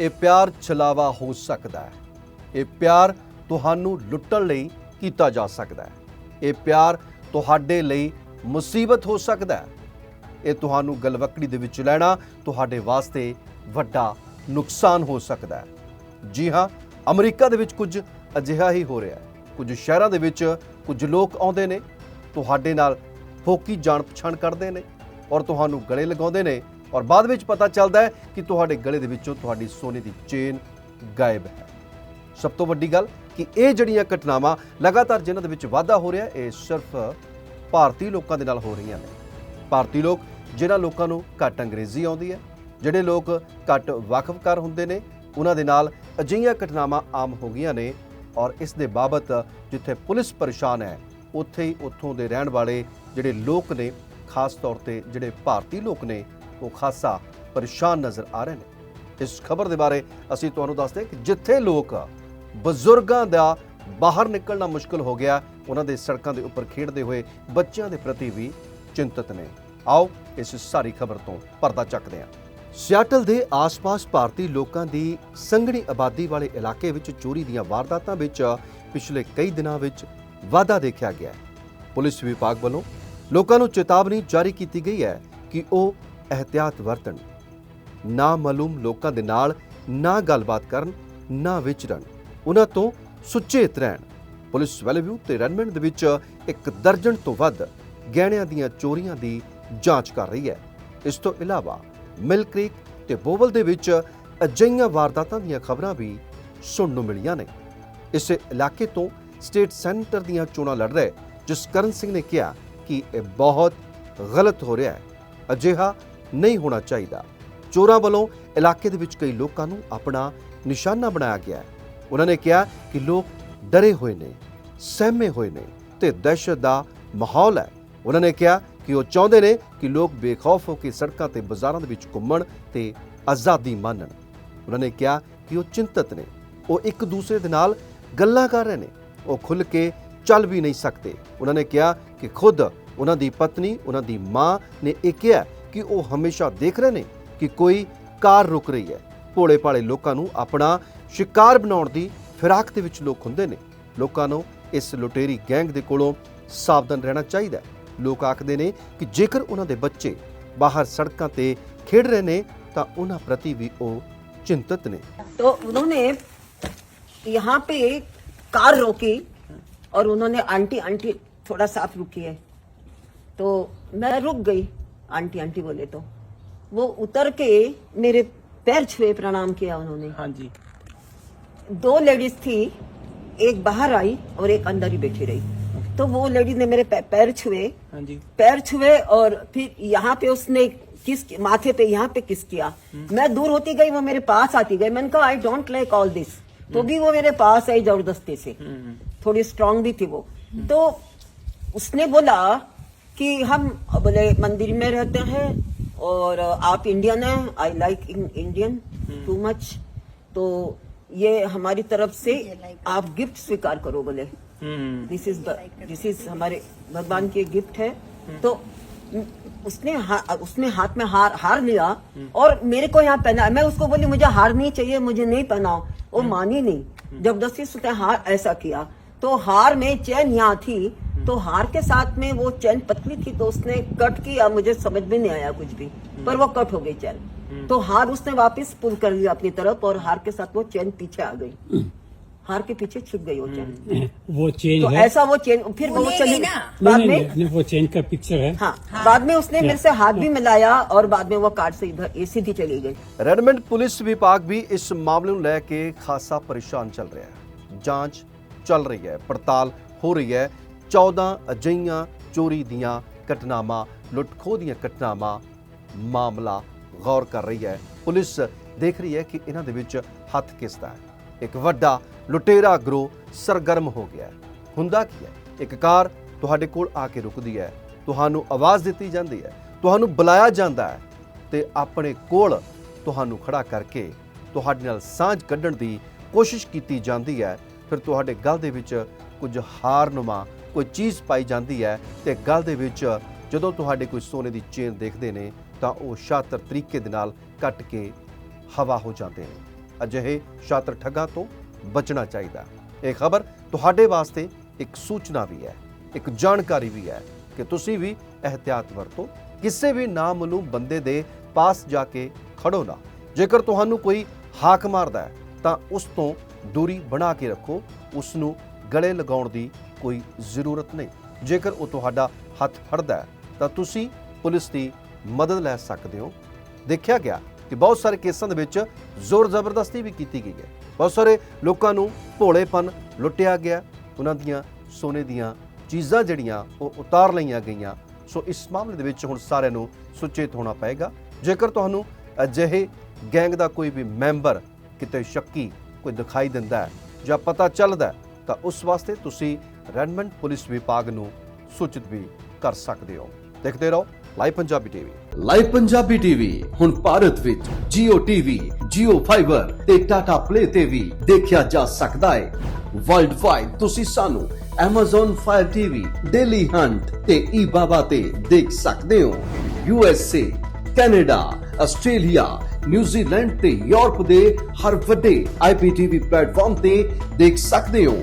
ਇਹ ਪਿਆਰ ਛਲਾਵਾ ਹੋ ਸਕਦਾ ਹੈ। ਇਹ ਪਿਆਰ ਤੁਹਾਨੂੰ ਲੁੱਟਣ ਲਈ ਕੀਤਾ ਜਾ ਸਕਦਾ ਹੈ। ਇਹ ਪਿਆਰ ਤੁਹਾਡੇ ਲਈ ਮੁਸੀਬਤ ਹੋ ਸਕਦਾ ਹੈ। ਇਹ ਤੁਹਾਨੂੰ ਗਲਵਕੜੀ ਦੇ ਵਿੱਚ ਲੈਣਾ ਤੁਹਾਡੇ ਵਾਸਤੇ ਵੱਡਾ ਨੁਕਸਾਨ ਹੋ ਸਕਦਾ ਹੈ। ਜੀ ਹਾਂ, ਅਮਰੀਕਾ ਦੇ ਵਿੱਚ ਕੁਝ ਅਜਿਹਾ ਹੀ ਹੋ ਰਿਹਾ ਹੈ। ਕੁਝ ਸ਼ਹਿਰਾਂ ਦੇ ਵਿੱਚ ਕੁਝ ਲੋਕ ਆਉਂਦੇ ਨੇ, ਤੁਹਾਡੇ ਨਾਲ ਫੋਕੀ ਜਾਣ ਪਛਾਣ ਕਰਦੇ ਨੇ ਔਰ ਤੁਹਾਨੂੰ ਗਲੇ ਲਗਾਉਂਦੇ ਨੇ ਔਰ ਬਾਅਦ ਵਿੱਚ ਪਤਾ ਚੱਲਦਾ ਹੈ ਕਿ ਤੁਹਾਡੇ ਗਲੇ ਦੇ ਵਿੱਚੋਂ ਤੁਹਾਡੀ ਸੋਨੇ ਦੀ ਚੇਨ ਗਾਇਬ ਹੈ। ਸਭ ਤੋਂ ਵੱਡੀ ਗੱਲ ਕਿ ਇਹ ਜਿਹੜੀਆਂ ਘਟਨਾਵਾਂ ਲਗਾਤਾਰ ਜਿਨ੍ਹਾਂ ਦੇ ਵਿੱਚ ਵਾਧਾ ਹੋ ਰਿਹਾ, ਇਹ ਸਿਰਫ ਭਾਰਤੀ ਲੋਕਾਂ ਦੇ ਨਾਲ ਹੋ ਰਹੀਆਂ ਨੇ। ਭਾਰਤੀ ਲੋਕ ਜਿਨ੍ਹਾਂ ਲੋਕਾਂ ਨੂੰ ਘੱਟ ਅੰਗਰੇਜ਼ੀ ਆਉਂਦੀ ਹੈ, ਜਿਹੜੇ ਲੋਕ ਘੱਟ ਵਾਕਫਕਾਰ ਹੁੰਦੇ ਨੇ, ਉਹਨਾਂ ਦੇ ਨਾਲ ਅਜਿਹੀਆਂ ਘਟਨਾਵਾਂ ਆਮ ਹੋ ਗਈਆਂ ਨੇ ਔਰ ਇਸ ਦੇ ਬਾਬਤ ਜਿੱਥੇ ਪੁਲਿਸ ਪਰੇਸ਼ਾਨ ਹੈ, ਉੱਥੇ ਹੀ ਉੱਥੋਂ ਦੇ ਰਹਿਣ ਵਾਲੇ ਜਿਹੜੇ ਲੋਕ ਨੇ, ਖਾਸ ਤੌਰ ਤੇ ਜਿਹੜੇ ਭਾਰਤੀ ਲੋਕ ਨੇ ਉਹ ਖਾਸਾ ਪਰੇਸ਼ਾਨ ਨਜ਼ਰ ਆ ਰਹੇ ਨੇ। ਇਸ ਖਬਰ ਦੇ ਬਾਰੇ ਅਸੀਂ ਤੁਹਾਨੂੰ ਦੱਸਦੇ ਹਾਂ ਕਿ ਜਿੱਥੇ ਲੋਕ ਬਜ਼ੁਰਗਾਂ ਦਾ ਬਾਹਰ ਨਿਕਲਣਾ ਮੁਸ਼ਕਲ ਹੋ ਗਿਆ, ਉਹਨਾਂ ਦੇ ਸੜਕਾਂ ਦੇ ਉੱਪਰ ਖੇਡਦੇ ਹੋਏ ਬੱਚਿਆਂ ਦੇ ਪ੍ਰਤੀ ਵੀ ਚਿੰਤਤ ਨੇ। ਆਓ ਇਸ ਸਾਰੀ ਖਬਰ ਤੋਂ ਪਰਦਾ ਚੱਕਦੇ ਹਾਂ। ਸਿਆਟਲ ਦੇ ਆਸ-ਪਾਸ ਭਾਰਤੀ ਲੋਕਾਂ ਦੀ ਸੰਘਣੀ ਆਬਾਦੀ ਵਾਲੇ ਇਲਾਕੇ ਵਿੱਚ ਚੋਰੀ ਦੀਆਂ ਵਾਰਦਾਤਾਂ ਵਿੱਚ ਪਿਛਲੇ ਕਈ ਦਿਨਾਂ ਵਿੱਚ ਵਾਧਾ ਦੇਖਿਆ ਗਿਆ ਹੈ। ਪੁਲਿਸ ਵਿਭਾਗ ਵੱਲੋਂ ਲੋਕਾਂ ਨੂੰ ਚੇਤਾਵਨੀ ਜਾਰੀ ਕੀਤੀ ਗਈ ਹੈ ਕਿ ਉਹ ਅਹਤਿਆਤ ਵਰਤਣ, ਨਾ ਮਾਲੂਮ ਲੋਕਾਂ ਦੇ ਨਾਲ ਨਾ ਗੱਲਬਾਤ ਕਰਨ, ਨਾ ਵਿਚਰਨ ਉਹਨਾਂ ਤੋਂ ਸੁਚੇਤ ਰਹਿਣ। ਪੁਲਿਸ ਵੈਲਵਿਊ ਤੇ ਰਨਮੈਂਟ ਦੇ ਵਿੱਚ ਇੱਕ ਦਰਜਨ ਤੋਂ ਵੱਧ ਗਹਿਣਿਆਂ ਦੀਆਂ ਚੋਰੀਆਂ ਦੀ ਜਾਂਚ ਕਰ ਰਹੀ ਹੈ। ਇਸ ਤੋਂ ਇਲਾਵਾ ਮਿਲ ਕ੍ਰੀਕ ਤੇ ਬੋਵਲ ਦੇ ਵਿੱਚ ਅਜਿਹੀਆਂ ਵਾਰਦਾਤਾਂ ਦੀਆਂ ਖਬਰਾਂ ਵੀ ਸੁਣਨ ਨੂੰ ਮਿਲੀਆਂ ਨੇ। ਇਸੇ ਇਲਾਕੇ ਤੋਂ ਸਟੇਟ ਸੈਂਟਰ ਦੀਆਂ ਚੋਣਾਂ ਲੜ ਰਹੇ ਜਸਕਰਨ ਸਿੰਘ ਨੇ ਕਿਹਾ ਕਿ ਇਹ ਬਹੁਤ ਗਲਤ ਹੋ ਰਿਹਾ ਹੈ। ਅਜਿਹਾ ਨਹੀਂ ਹੋਣਾ ਚਾਹੀਦਾ। ਚੋਰਾਂ ਵੱਲੋਂ ਇਲਾਕੇ ਦੇ ਵਿੱਚ ਕਈ ਲੋਕਾਂ ਨੂੰ ਆਪਣਾ ਨਿਸ਼ਾਨਾ ਬਣਾਇਆ ਗਿਆ ਹੈ। ਉਹਨਾਂ ਨੇ ਕਿਹਾ ਕਿ ਲੋਕ ਡਰੇ ਹੋਏ ਨੇ, ਸਹਿਮੇ ਹੋਏ ਨੇ ਤੇ ਦਹਿਸ਼ਤ ਦਾ ਮਾਹੌਲ ਹੈ। ਉਹਨਾਂ ਨੇ ਕਿਹਾ ਕਿ ਉਹ ਚਾਹੁੰਦੇ ਨੇ ਕਿ ਲੋਕ ਬੇਖੌਫ ਹੋ ਕੇ ਸੜਕਾਂ ਤੇ ਬਾਜ਼ਾਰਾਂ ਦੇ ਵਿੱਚ ਘੁੰਮਣ ਤੇ ਆਜ਼ਾਦੀ ਮਾਣਨ ਉਹਨਾਂ ਨੇ ਕਿਹਾ ਕਿ ਉਹ ਚਿੰਤਤ ਨੇ, ਉਹ ਇੱਕ ਦੂਸਰੇ ਦੇ ਨਾਲ ਗੱਲਾਂ ਕਰ ਰਹੇ ਨੇ, ਉਹ ਖੁੱਲ ਕੇ ਚੱਲ ਵੀ ਨਹੀਂ ਸਕਦੇ। ਉਹਨਾਂ ਨੇ ਕਿਹਾ ਕਿ ਖੁਦ ਉਹਨਾਂ ਦੀ ਪਤਨੀ, ਉਹਨਾਂ ਦੀ ਮਾਂ ਨੇ ਇਹ ਕਿਹਾ ਕਿ ਉਹ ਹਮੇਸ਼ਾ ਦੇਖ ਰਹੇ ਨੇ ਕਿ ਕੋਈ ਕਾਰ ਰੁਕ ਰਹੀ ਹੈ ਭੋਲੇ ਭਾਲੇ ਲੋਕਾਂ ਨੂੰ ਆਪਣਾ ਸ਼ਿਕਾਰ ਬਣਾਉਣ ਦੀ ਫਿਰਾਕ ਦੇ ਵਿੱਚ ਲੋਕ ਹੁੰਦੇ ਨੇ ਲੋਕਾਂ ਨੂੰ ਇਸ ਲੁਟੇਰੀ ਗੈਂਗ ਦੇ ਕੋਲੋਂ ਸਾਵਧਾਨ ਰਹਿਣਾ ਚਾਹੀਦਾ ਹੈ ਲੋਕ ਆਖਦੇ ਨੇ ਕਿ ਜੇਕਰ ਉਹਨਾਂ ਦੇ ਬੱਚੇ ਬਾਹਰ ਸੜਕਾਂ ਤੇ ਖੇਡ ਰਹੇ ਨੇ ਤਾਂ ਉਹਨਾਂ ਪ੍ਰਤੀ ਵੀ ਉਹ ਚਿੰਤਤ ਨੇ तो उन्होंने यहाँ पे कार रोकी और उन्होंने आंटी आंटी थोड़ा साफ रुकी है तो मैं रुक गई आंटी आंटी बोले तो। वो उतर के मेरे पैर छुए प्रणाम किया उन्होंने। हाँ जी। दो लेडीज़ थी एक बाहर आई और एक अंदर ही बैठी रही। तो वो लेडीज़ ने मेरे पैर छुए। हाँ जी। पैर छुए और फिर यहाँ पे उसने किस माथे पे यहाँ पे किस किया। मैं दूर होती गई वो मेरे पास आती गई। मैंने कहा I don't like all this तो भी वो मेरे पास आई ज़बरदस्ती से। थोड़ी स्ट्रांग भी थी वो। तो उसने बोला कि हम बोले मंदिर में रहते हैं और आप इंडियन हैं I like Indian too much तो ये हमारी तरफ़ से आप गिफ्ट स्वीकार करो बोले। Hmm. This is this is हमारे भगवान की गिफ्ट है। तो उसने हा, उसने हाथ में हार हार लिया और मेरे को यहाँ पहना। मैं उसको बोली मुझे हार नहीं चाहिए मुझे नहीं पहनाओ। वो मानी नहीं। ज़बरदस्ती से उसने हार ऐसा किया। तो हार में चैन यहाँ थी। तो हार के साथ में वो चैन पत्नी थी तो उसने कट की अब मुझे समझ में नहीं आया कुछ भी पर वो कट हो गई चैन। तो हार उसने वापस पुल कर लिया अपनी तरफ़ और हार के साथ वो चैन पीछे आ गई। हम्म। हार के पीछे छिप गई वो चैन। हम्म। वो चेन तो ऐसा वो चेन फिर वो, चली बाद में वो चेन का पिक्चर है। हाँ, बाद में उसने मेरे से हाथ भी मिलाया और बाद में वो कार से इधर सीधी चली गई। रेडमेंट पुलिस विभाग भी इस मामले में लेके खासा परेशान चल रहा है। जाँच चल रही है पड़ताल हो रही है। 14 ਅਜਈਆਂ ਚੋਰੀ ਦੀਆਂ ਘਟਨਾਵਾਂ, ਲੁੱਟਖੋ ਦੀਆਂ ਘਟਨਾਵਾਂ, ਮਾਮਲਾ ਗੌਰ ਕਰ ਰਹੀ ਹੈ। ਪੁਲਿਸ ਦੇਖ ਰਹੀ ਹੈ ਕਿ ਇਹਨਾਂ ਦੇ ਵਿੱਚ ਹੱਥ ਕਿਸ ਦਾ ਹੈ? ਇੱਕ ਵੱਡਾ ਲੁਟੇਰਾ ਗਰੋਹ ਸਰਗਰਮ ਹੋ ਗਿਆ ਹੈ। ਹੁੰਦਾ ਕੀ ਹੈ? ਇੱਕ ਕਾਰ ਤੁਹਾਡੇ ਕੋਲ ਆ ਕੇ ਰੁਕਦੀ ਹੈ, ਤੁਹਾਨੂੰ ਆਵਾਜ਼ ਦਿੱਤੀ ਜਾਂਦੀ ਹੈ, ਤੁਹਾਨੂੰ ਬੁਲਾਇਆ ਜਾਂਦਾ ਹੈ ਤੇ ਆਪਣੇ ਕੋਲ ਤੁਹਾਨੂੰ ਖੜਾ ਕਰਕੇ ਤੁਹਾਡੇ ਨਾਲ ਸਾਂਝ ਕੱਢਣ ਦੀ ਕੋਸ਼ਿਸ਼ ਕੀਤੀ ਜਾਂਦੀ ਹੈ। ਫਿਰ ਤੁਹਾਡੇ ਗਲ ਦੇ ਵਿੱਚ ਕੁਝ ਹਾਰਨੁਮਾ ਕੋਈ ਚੀਜ਼ ਪਾਈ ਜਾਂਦੀ ਹੈ ਤੇ ਗਲ ਦੇ ਵਿੱਚ ਜਦੋਂ ਤੁਹਾਡੇ ਕੋਈ ਸੋਨੇ ਦੀ ਚੇਨ ਦੇਖਦੇ ਨੇ, ਤਾਂ ਉਹ ਸ਼ਾਤਰ ਤਰੀਕੇ ਦੇ ਨਾਲ ਕੱਟ ਕੇ ਹਵਾ ਹੋ ਜਾਂਦੇ ਨੇ। ਅਜਿਹੇ ਸ਼ਾਤਰ ਠੱਗਾਂ ਤੋਂ ਬਚਣਾ ਚਾਹੀਦਾ। ਇਹ ਖਬਰ ਤੁਹਾਡੇ ਵਾਸਤੇ ਇੱਕ ਸੂਚਨਾ ਵੀ ਹੈ, ਇੱਕ ਜਾਣਕਾਰੀ ਵੀ ਹੈ ਕਿ ਤੁਸੀਂ ਵੀ ਅਹਤਿਆਤ ਵਰਤੋ। ਕਿਸੇ ਵੀ ਨਾਮਾਲੂਮ ਬੰਦੇ ਦੇ ਪਾਸ ਜਾ ਕੇ ਖੜੋ ਨਾ। ਜੇਕਰ ਤੁਹਾਨੂੰ ਕੋਈ ਹਾਕ ਮਾਰਦਾ ਹੈ, ਤਾਂ ਉਸ ਤੋਂ ਦੂਰੀ ਬਣਾ ਕੇ ਰੱਖੋ, ਉਸ ਨੂੰ ਗਲੇ ਲਗਾਉਣ ਦੀ ਕੋਈ ਜ਼ਰੂਰਤ ਨਹੀਂ। ਜੇਕਰ ਉਹ ਤੁਹਾਡਾ ਹੱਥ ਫੜਦਾ ਤਾਂ ਤੁਸੀਂ ਪੁਲਿਸ ਦੀ ਮਦਦ ਲੈ ਸਕਦੇ ਹੋ। ਦੇਖਿਆ ਗਿਆ ਕਿ ਬਹੁਤ ਸਾਰੇ ਕੇਸਾਂ ਦੇ ਵਿੱਚ ਜ਼ੋਰ ਜ਼ਬਰਦਸਤੀ ਵੀ ਕੀਤੀ ਗਈ ਹੈ। ਬਹੁਤ ਸਾਰੇ ਲੋਕਾਂ ਨੂੰ ਭੋਲੇਪਨ ਲੁੱਟਿਆ ਗਿਆ। ਉਹਨਾਂ ਦੀਆਂ ਸੋਨੇ ਦੀਆਂ ਚੀਜ਼ਾਂ ਜਿਹੜੀਆਂ ਉਹ ਉਤਾਰ ਲਈਆਂ ਗਈਆਂ। ਸੋ ਇਸ ਮਾਮਲੇ ਦੇ ਵਿੱਚ ਹੁਣ ਸਾਰਿਆਂ ਨੂੰ ਸੁਚੇਤ ਹੋਣਾ ਪਏਗਾ। ਜੇਕਰ ਤੁਹਾਨੂੰ ਅਜਿਹੇ ਗੈਂਗ ਦਾ ਕੋਈ ਵੀ ਮੈਂਬਰ ਕਿਤੇ ਸ਼ੱਕੀ ਕੋਈ ਦਿਖਾਈ ਦਿੰਦਾ ਹੈ ਜਾਂ ਪਤਾ ਚੱਲਦਾ ਤਾਂ ਉਸ ਵਾਸਤੇ ਤੁਸੀਂ ਰੈਡਮੰਡ ਪੁਲਿਸ ਵਿਭਾਗ ਨੂੰ ਸੂਚਿਤ ਵੀ ਕਰ ਸਕਦੇ ਹੋ। ਦੇਖਦੇ ਰਹੋ live Punjabi TV. Live Punjabi TV ਹੁਣ ਭਾਰਤ ਵਿੱਚ Jio TV, Jio Fiber ਤੇ Tata Play ਤੇ ਵੀ ਦੇਖਿਆ ਜਾ ਸਕਦਾ ਹੈ। ਵਰਲਡ ਵਾਈਡ ਤੁਸੀਂ ਸਾਨੂੰ Amazon Fire TV, Daily Hunt ਤੇ eBaba ਤੇ ਦੇਖ ਸਕਦੇ ਹੋ। USA, Canada, Australia, New Zealand ਤੇ ਯੂਰਪ ਦੇ ਹਰ ਵੱਡੇ IPTV ਪਲੇਟਫਾਰਮ ਤੇ ਦੇਖ ਸਕਦੇ ਹੋ।